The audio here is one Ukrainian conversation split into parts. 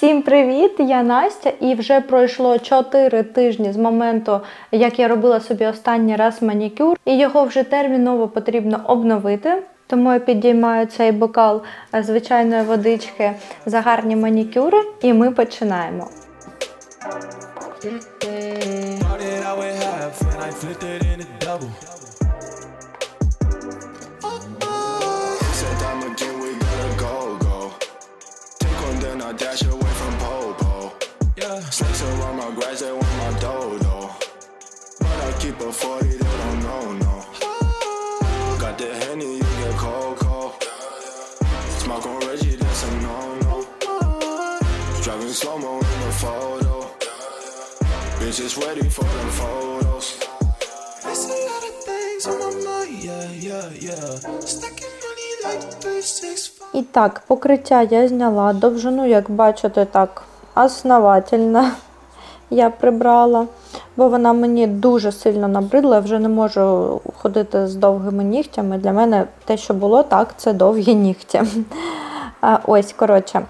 Всім привіт! Я Настя, і вже пройшло 4 тижні з моменту, як я робила собі останній раз манікюр, і його вже терміново потрібно обновити. Тому я підіймаю цей бокал е, звичайної водички за гарні манікюри, і ми починаємо. I dash away from Popo. Yeah, Snakes around my grass, they want my dodo. But I keep a 40, they don't know, no. Got the Henny, you get cold. Smoke on Reggie, that's a no-no. Driving slow-mo in the photo. Bitches ready for them photos. a lot of things on my mind. Yeah, yeah, yeah. Stacking І так, покриття я зняла. Довжину, як бачите, так основательно я прибрала, бо вона мені дуже сильно набридла. Я вже не можу ходити з довгими нігтями. Для мене те, що було, так, це довгі нігті. Ось, коротше,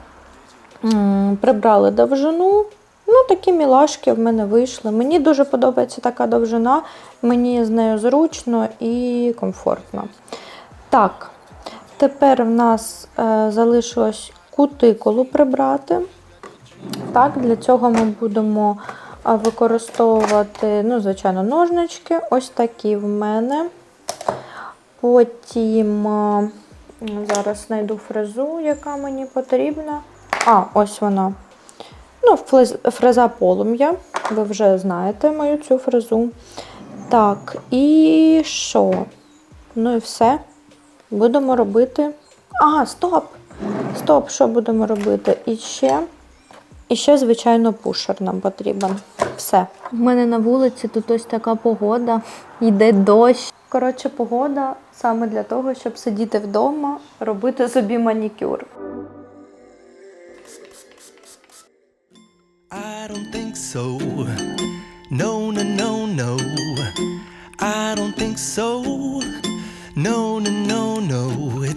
прибрали довжину. Ну, такі мілашки в мене вийшли. Мені дуже подобається така довжина, мені з нею зручно і комфортно. Так, тепер в нас е, залишилось кутикулу прибрати. Так, для цього ми будемо е, використовувати, ну, звичайно, ножнички. Ось такі в мене. Потім е, зараз знайду фрезу, яка мені потрібна. А, ось вона. Ну, фреза полум'я. Ви вже знаєте мою цю фрезу. Так, і що? Ну і все. Будемо робити. Ага, стоп! Стоп, що будемо робити? І ще. І ще, звичайно, пушер нам потрібен. Все. У мене на вулиці тут ось така погода, йде дощ. Коротше, погода саме для того, щоб сидіти вдома, робити собі манікюр. I don't think so. No, no, no, no. I don't think so. No, no, no.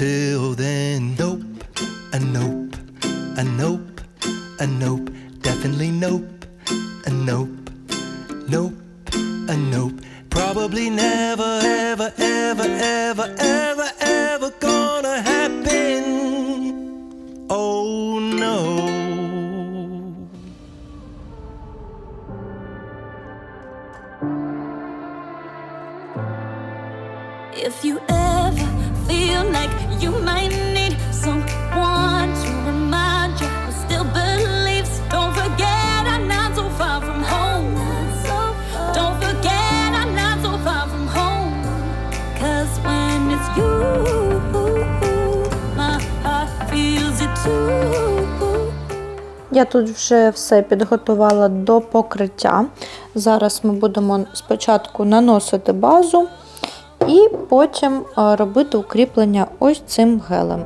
Until then, nope, a nope, a nope, a nope, Я тут вже все підготувала до покриття. Зараз ми будемо спочатку наносити базу і потім е, робити укріплення ось цим гелем.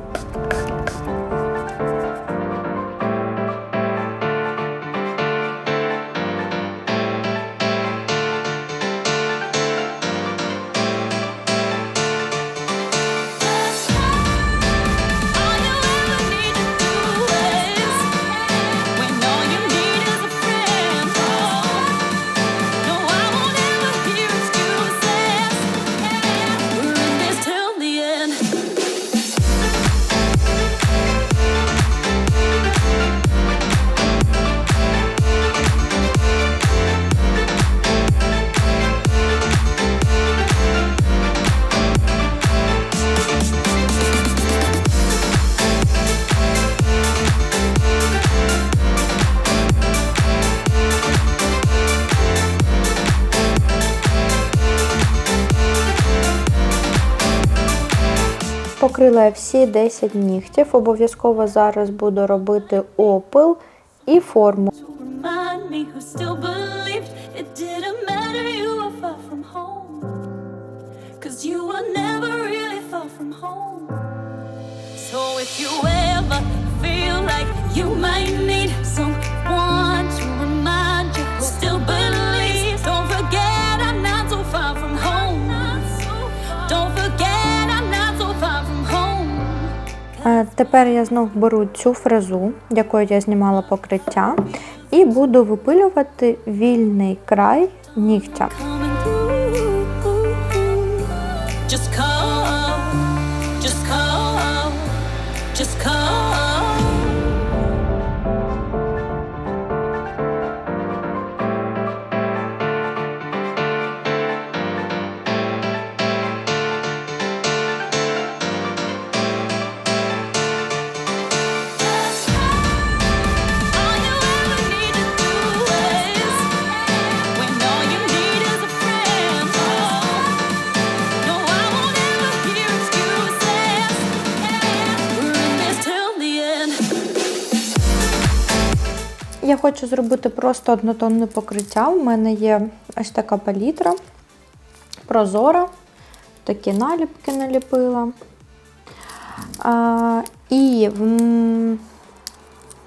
Покрила я всі 10 нігтів. Обов'язково зараз буду робити опил і форму. So if you ever feel like you might need someone Тепер я знов беру цю фрезу, якою я знімала покриття, і буду випилювати вільний край нігтя. Хочу зробити просто однотонне покриття. У мене є ось така палітра, прозора, такі наліпки наліпила. А, і,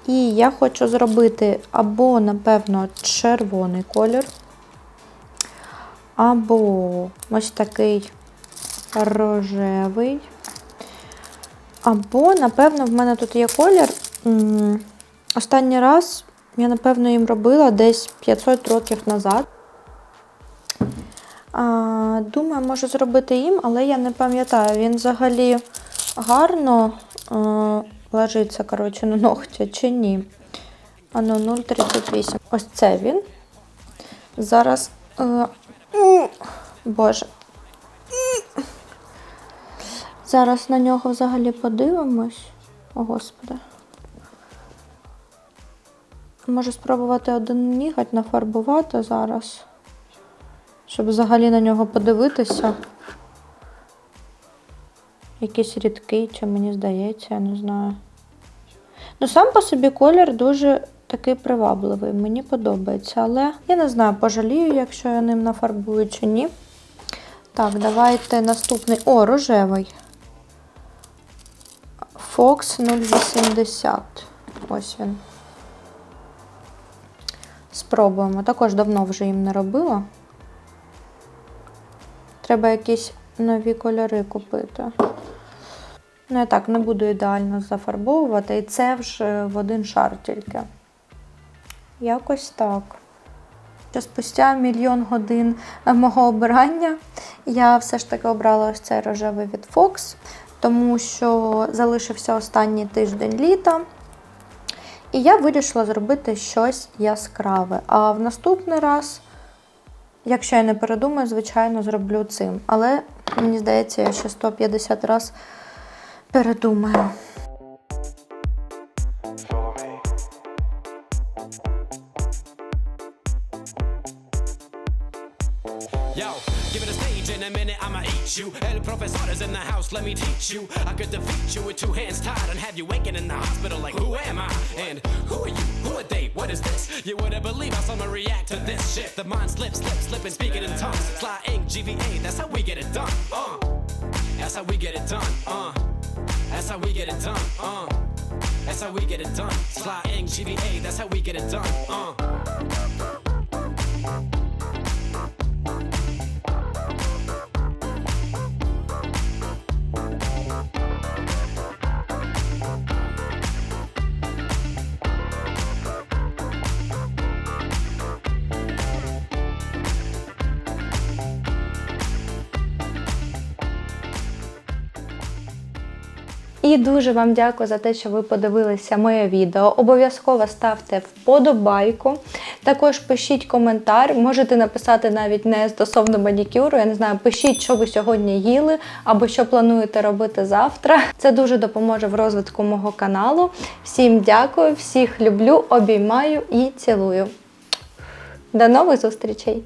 і я хочу зробити або, напевно, червоний колір, або ось такий рожевий. Або, напевно, в мене тут є колір. Останній раз я, напевно, їм робила десь 500 років назад. Думаю, можу зробити їм, але я не пам'ятаю, він взагалі гарно а, ложиться коротше, на ногті чи ні. Ано 0,38. Ось це він. Зараз. е, Боже. Зараз на нього взагалі подивимось. О, Господи. Можу спробувати один ніготь нафарбувати зараз, щоб взагалі на нього подивитися. Якийсь рідкий, чи мені здається, я не знаю. Ну, сам по собі колір дуже такий привабливий, мені подобається, але я не знаю, пожалію, якщо я ним нафарбую чи ні. Так, давайте наступний. О, рожевий. Fox 080. Ось він. Спробуємо. Також давно вже їм не робила. Треба якісь нові кольори купити. Ну, я так не буду ідеально зафарбовувати, і це вже в один шар тільки. Якось так. Що спустя мільйон годин мого обирання я все ж таки обрала ось цей рожевий від Fox, тому що залишився останній тиждень літа. І я вирішила зробити щось яскраве. А в наступний раз, якщо я не передумаю, звичайно, зроблю цим. Але мені здається, я ще 150 разів передумаю. Yo, give it a stage in a minute, I'ma eat you. El profesor is in the house, let me teach you. I could defeat you with two hands tied and have you waking in the hospital like, who am I? And who are you? Who are they? What is this? You wouldn't believe how someone react to this shit. The mind slips, slips, slipping, speaking in tongues. Fly ink, GVA, that's how we get it done. Uh, that's how we get it done. Uh, that's how we get it done. Uh, that's how we get it done. Sly ink, GVA, that's how we get it done. Uh. І дуже вам дякую за те, що ви подивилися моє відео. Обов'язково ставте вподобайку. Також пишіть коментар. Можете написати навіть не стосовно манікюру. Я не знаю, пишіть, що ви сьогодні їли або що плануєте робити завтра. Це дуже допоможе в розвитку мого каналу. Всім дякую, всіх люблю, обіймаю і цілую. До нових зустрічей!